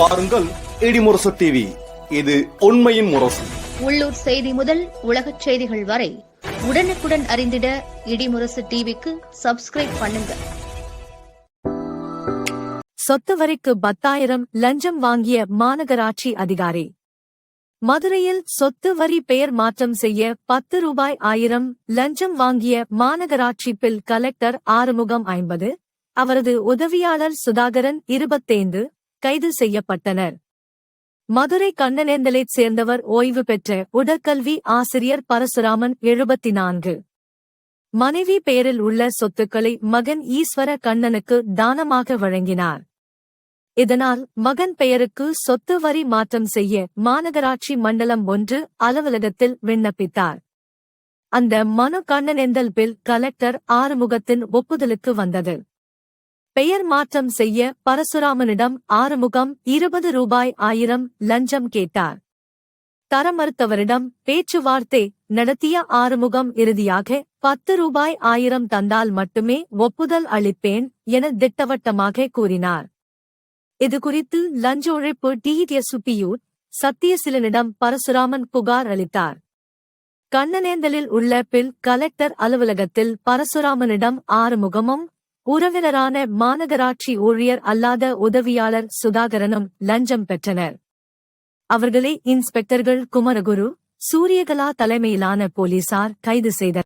பாருங்கள் இடிமுரசு டிவி இது உண்மையின் முரசு. உள்ளூர் செய்தி முதல் உலகச் செய்திகள் வரை உடனுக்குடன் அறிந்திட இடிமுரசு டிவிக்கு சப்ஸ்கிரைப் பண்ணுங்க. சொத்து வரிக்கு பத்தாயிரம் லஞ்சம் வாங்கிய மாநகராட்சி அதிகாரி. மதுரையில் சொத்து வரி பெயர் மாற்றம் செய்ய பத்து ரூபாய் ஆயிரம் லஞ்சம் வாங்கிய மாநகராட்சி பில் கலெக்டர் ஆறுமுகம் ஐம்பது அவரது உதவியாளர் சுதாகரன் இருபத்தைந்து கைது செய்யப்பட்டனர். மதுரை கண்ணனேந்தலைச் சேர்ந்தவர் ஓய்வு பெற்ற உடற்கல்வி ஆசிரியர் பரசுராமன் எழுபத்தி நான்கு மனைவி பெயரில் உள்ள சொத்துக்களை மகன் ஈஸ்வர கண்ணனுக்கு தானமாக வழங்கினார். இதனால் மகன் பெயருக்கு சொத்து வரி மாற்றம் செய்ய மாநகராட்சி மண்டலம் ஒன்று அலுவலகத்தில் விண்ணப்பித்தார். அந்த மனு கண்ணனெந்தல் பில் கலெக்டர் ஆறுமுகத்தின் ஒப்புதலுக்கு வந்தது. பெயர் மாற்றம் செய்ய பரசுராமனிடம் ஆறுமுகம் இருபது ரூபாய் ஆயிரம் லஞ்சம் கேட்டார். தர மறுத்தவரிடம் பேச்சுவார்த்தை நடத்திய ஆறுமுகம் இறுதியாக பத்து ரூபாய் ஆயிரம் தந்தால் மட்டுமே ஒப்புதல் அளிப்பேன் என திட்டவட்டமாக கூறினார். இதுகுறித்து லஞ்ச ஒழிப்பு டிஎஸ்பியூர் சத்தியசிலனிடம் பரசுராமன் புகார் அளித்தார். கண்ணனேந்தலில் உள்ள பில் கலெக்டர் அலுவலகத்தில் பரசுராமனிடம் ஆறுமுகமும் உறவினரான மாநகராட்சி ஊழியர் அல்லாத உதவியாளர் சுதாகரனும் லஞ்சம் பெற்றனர். அவர்களை இன்ஸ்பெக்டர்கள் குமரகுரு சூரியகலா தலைமையிலான போலீசார் கைது செய்தனர்.